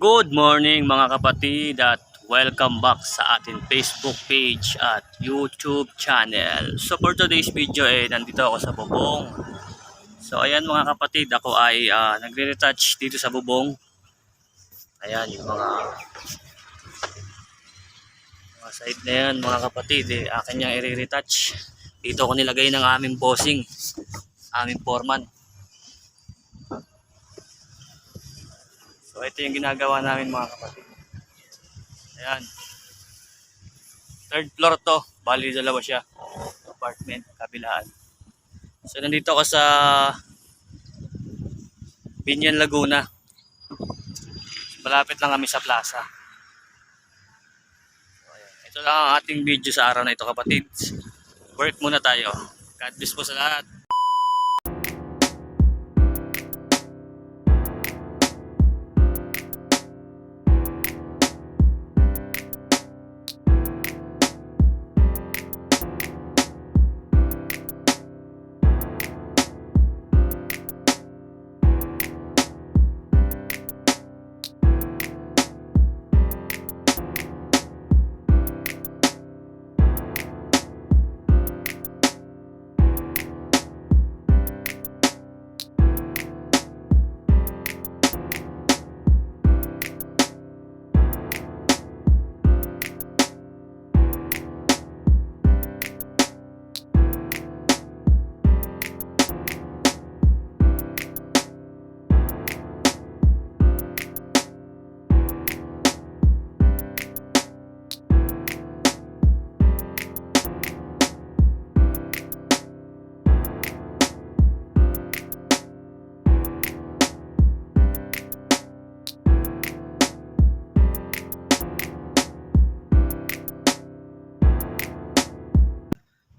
Good morning mga kapatid at welcome back sa ating Facebook page at YouTube channel. So for today's video eh nandito ako sa bubong. So ayan mga kapatid ako ay ah, nagre-retouch dito sa bubong. Ayan yung mga mga side na yan mga kapatid eh akin niyang i-retouch. Dito ko nilagay ng aming bossing, aming foreman. So ito yung ginagawa namin mga kapatid. Ayan. Third floor to. Bali dalawa siya. Apartment, kabilaan. So nandito ako sa Binyan Laguna. Malapit lang kami sa plaza. So. Ito lang ang ating video sa araw na ito kapatid. Work muna tayo. God bless po sa lahat.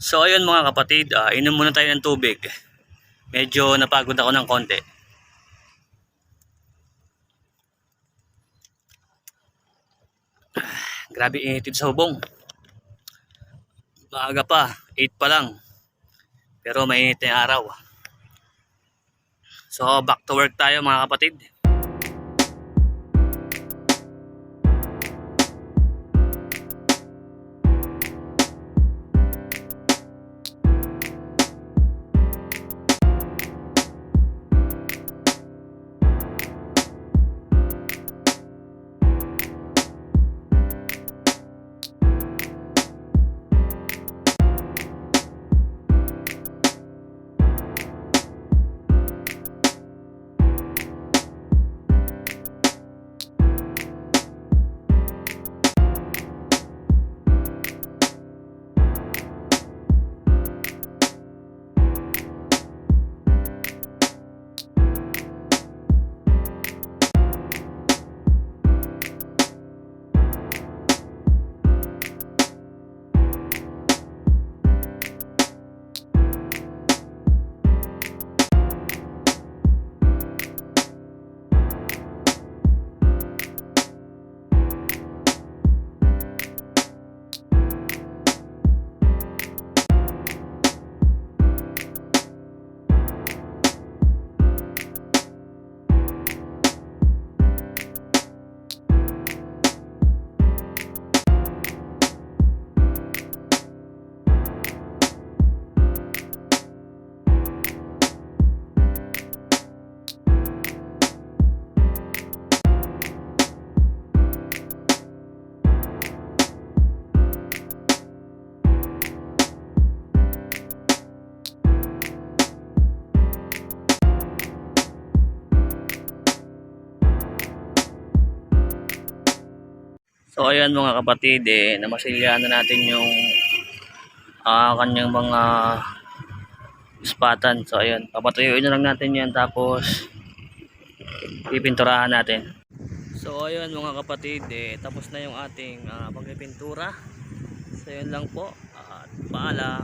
So ayun mga kapatid, ah, inom muna tayo ng tubig. Medyo napagod ako ng konti. Grabe initid sa hubong. Maaga pa, 8 pa lang. Pero mainit na araw. So back to work tayo mga kapatid. So ayan mga kapatid, eh, namasilyahan na natin yung ah, kanyang mga ispatan. So ayan, papatuyuin na lang natin yan tapos pipinturahan natin. So ayun mga kapatid, eh, tapos na yung ating ah, pagpipintura. So yun lang po at paalam.